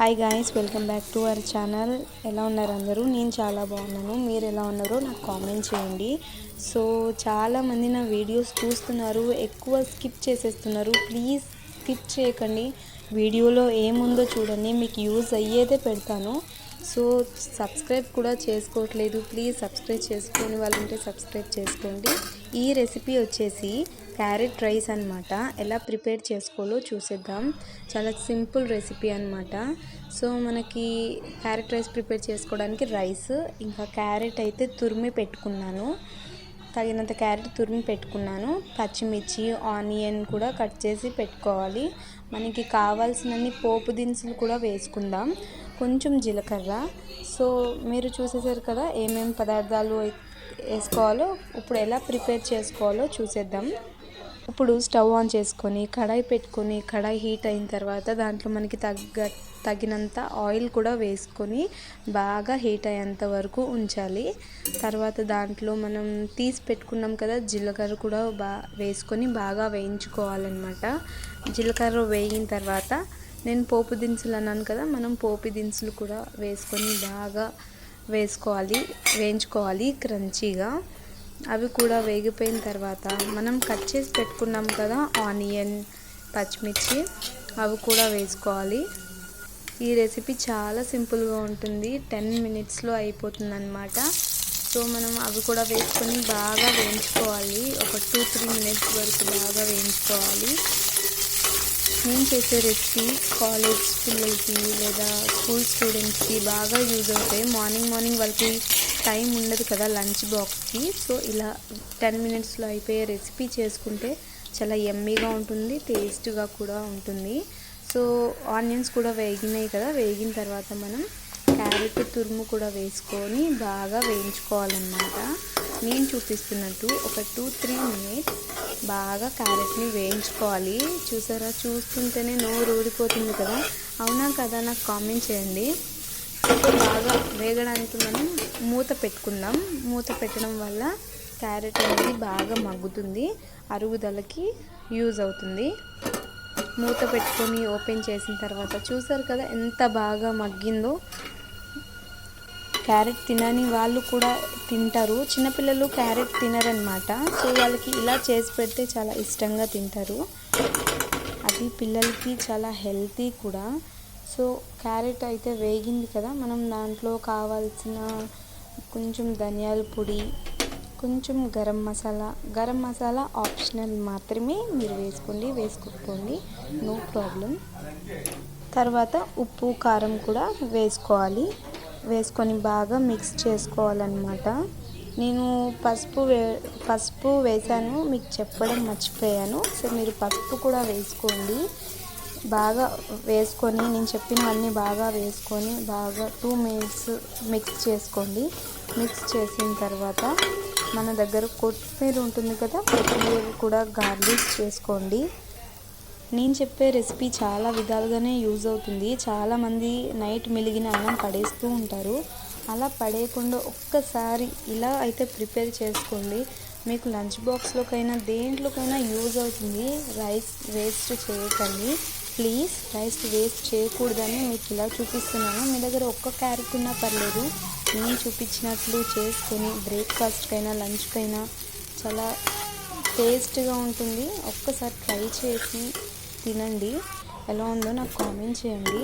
Hi guys welcome back to our channel ఎలా ఉన్నారు అందరూ? నేను చాలా బాగున్నాను. మీరు ఎలా ఉన్నారో నాకు కామెంట్ చేయండి. సో చాలామంది నా వీడియోస్ చూస్తున్నారు ఎక్కువ స్కిప్ చేసేస్తున్నారు. ప్లీజ్ స్కిప్ చేయకండి. వీడియోలో ఏముందో చూడండి. మీకు యూజ్ అయ్యేదే పెడతాను. సో సబ్స్క్రైబ్ కూడా చేసుకోవట్లేదు. ప్లీజ్ సబ్స్క్రైబ్ చేసుకొని వాళ్ళుంటే సబ్స్క్రైబ్ చేసుకోండి. ఈ రెసిపీ వచ్చేసి క్యారెట్ రైస్ అనమాట ఎలా ప్రిపేర్ చేసుకోవాలో చూసేద్దాం. చాలా సింపుల్ రెసిపీ అనమాట సో మనకి క్యారెట్ రైస్ ప్రిపేర్ చేసుకోవడానికి రైస్ ఇంకా క్యారెట్ అయితే తురిమి పెట్టుకున్నాను. తగినంత క్యారెట్ తురిమి పెట్టుకున్నాను. పచ్చిమిర్చి ఆనియన్ కూడా కట్ చేసి పెట్టుకోవాలి. మనకి కావాల్సినన్ని పోపు దినుసులు కూడా వేసుకుందాం. కొంచెం జీలకర్ర. సో మీరు చూసేసారు కదా ఏమేమి పదార్థాలు వేసుకోవాలో ఇప్పుడు ఎలా ప్రిపేర్ చేసుకోవాలో చూసేద్దాం. ఇప్పుడు స్టవ్ ఆన్ చేసుకొని కడాయి పెట్టుకొని కడాయి హీట్ అయిన తర్వాత దాంట్లో మనకి తగ్గ తగినంత ఆయిల్ కూడా వేసుకొని బాగా హీట్ అయ్యేంత వరకు ఉంచాలి. తర్వాత దాంట్లో మనం తీసి పెట్టుకున్నాం కదా జీలకర్ర కూడా బా వేసుకొని బాగా వేయించుకోవాలన్నమాట. జీలకర్ర వేయిన తర్వాత నేను పోపు దినుసులు అన్నాను కదా మనం పోపు దినుసులు కూడా వేసుకొని బాగా వేసుకోవాలి వేయించుకోవాలి క్రంచీగా. అవి కూడా వేగిపోయిన తర్వాత మనం కట్ చేసి పెట్టుకున్నాం కదా ఆనియన్ పచ్చిమిర్చి అవి కూడా వేసుకోవాలి. ఈ రెసిపీ చాలా సింపుల్గా ఉంటుంది టెన్ మినిట్స్లో అయిపోతుంది అనమాట సో మనం అవి కూడా వేసుకొని బాగా వేయించుకోవాలి ఒక టూ త్రీ మినిట్స్ వరకు బాగా వేయించుకోవాలి. నేను చేసే రెసిపీ కాలేజ్ పిల్లలకి లేదా స్కూల్ స్టూడెంట్స్కి బాగా యూజ్ అవుతాయి. మార్నింగ్ మార్నింగ్ వాళ్ళకి టైం ఉండదు కదా లంచ్ బాక్స్కి. సో ఇలా టెన్ మినిట్స్లో అయిపోయే రెసిపీ చేసుకుంటే చాలా ఎమ్మీగా ఉంటుంది టేస్ట్గా కూడా ఉంటుంది. సో ఆనియన్స్ కూడా వేగినాయి కదా వేగిన తర్వాత మనం క్యారెట్ తురుము కూడా వేసుకొని బాగా వేయించుకోవాలన్నమాట. నేను చూపిస్తున్నట్టు ఒక టూ త్రీ మినిట్స్ బాగా క్యారెట్ని వేయించుకోవాలి. చూసారా? చూస్తుంటేనే నోరు ఊడిపోతుంది కదా. అవునా కదా? నాకు కామెంట్ చేయండి. బాగా వేగడానికి మనం మూత పెట్టుకుందాం. మూత పెట్టడం వల్ల క్యారెట్ అనేది బాగా మగ్గుతుంది. అరుగుదలకి యూజ్ అవుతుంది. మూత పెట్టుకొని ఓపెన్ చేసిన తర్వాత చూసారు కదా ఎంత బాగా మగ్గిందో? క్యారెట్ తినని వాళ్ళు కూడా తింటారు. చిన్నపిల్లలు క్యారెట్ తినరనమాట సో వాళ్ళకి ఇలా చేసి పెడితే చాలా ఇష్టంగా తింటారు. అది పిల్లలకి చాలా హెల్తీ కూడా. సో క్యారెట్ అయితే వేగింది కదా మనం దాంట్లో కావాల్సిన కొంచెం ధనియాల పొడి కొంచెం గరం మసాలా గరం మసాలా ఆప్షనల్ మాత్రమే మీరు వేసుకోండి వేసుకోకపోండి నో ప్రాబ్లం. తర్వాత ఉప్పు కారం కూడా వేసుకోవాలి. వేసుకొని బాగా మిక్స్ చేసుకోవాలన్నమాట. నేను పసుపు వే పసుపు వేసాను మీకు చెప్పడం మర్చిపోయాను. సో మీరు పసుపు కూడా వేసుకోండి. బాగా వేసుకొని నేను చెప్పినవన్నీ బాగా వేసుకొని బాగా టూ మినిట్స్ మిక్స్ చేసుకోండి. మిక్స్ చేసిన తర్వాత మన దగ్గర కొత్తిమీర ఉంటుంది కదా కొత్తిమీర కూడా గార్లిక్ చేసుకోండి. నేను చెప్పే రెసిపీ చాలా విధాలుగానే యూజ్ అవుతుంది. చాలామంది నైట్ మెలిగిన అన్నం పడేస్తూ ఉంటారు. అలా పడేయకుండా ఒక్కసారి ఇలా అయితే ప్రిపేర్ చేసుకోండి. మీకు లంచ్ బాక్స్లోకైనా దేంట్లోకైనా యూజ్ అవుతుంది. రైస్ వేస్ట్ చేయకండి. ప్లీజ్ రైస్ వేస్ట్ చేయకూడదని మీకు ఇలా చూపిస్తున్నాను. మీ దగ్గర ఒక్క క్యారెట్ ఉన్నా పర్లేదు. నేను చూపించినట్లు చేసుకొని బ్రేక్ఫాస్ట్కైనా లంచ్కైనా చాలా టేస్ట్గా ఉంటుంది. ఒక్కసారి ట్రై చేసి తినండి. ఎలా ఉందో నాకు కామెంట్ చేయండి.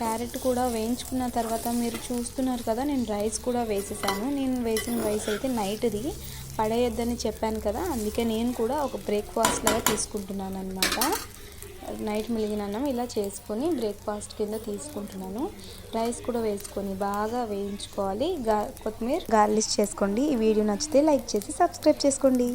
క్యారెట్ కూడా వేయించుకున్న తర్వాత మీరు చూస్తున్నారు కదా నేను రైస్ కూడా వేసేసాను. నేను వేసిన రైస్ అయితే నైట్ది పడేయద్దని చెప్పాను కదా అందుకే నేను కూడా ఒక బ్రేక్ఫాస్ట్ లాగా తీసుకుంటున్నాను అనమాట నైట్ మిలిగిన అన్నం ఇలా చేసుకొని బ్రేక్ఫాస్ట్ కింద తీసుకుంటున్నాను. రైస్ కూడా వేసుకొని బాగా వేయించుకోవాలి. గా కొత్తిమీర గార్లిష్ చేసుకోండి. ఈ వీడియో నచ్చితే లైక్ చేసి సబ్స్క్రైబ్ చేసుకోండి.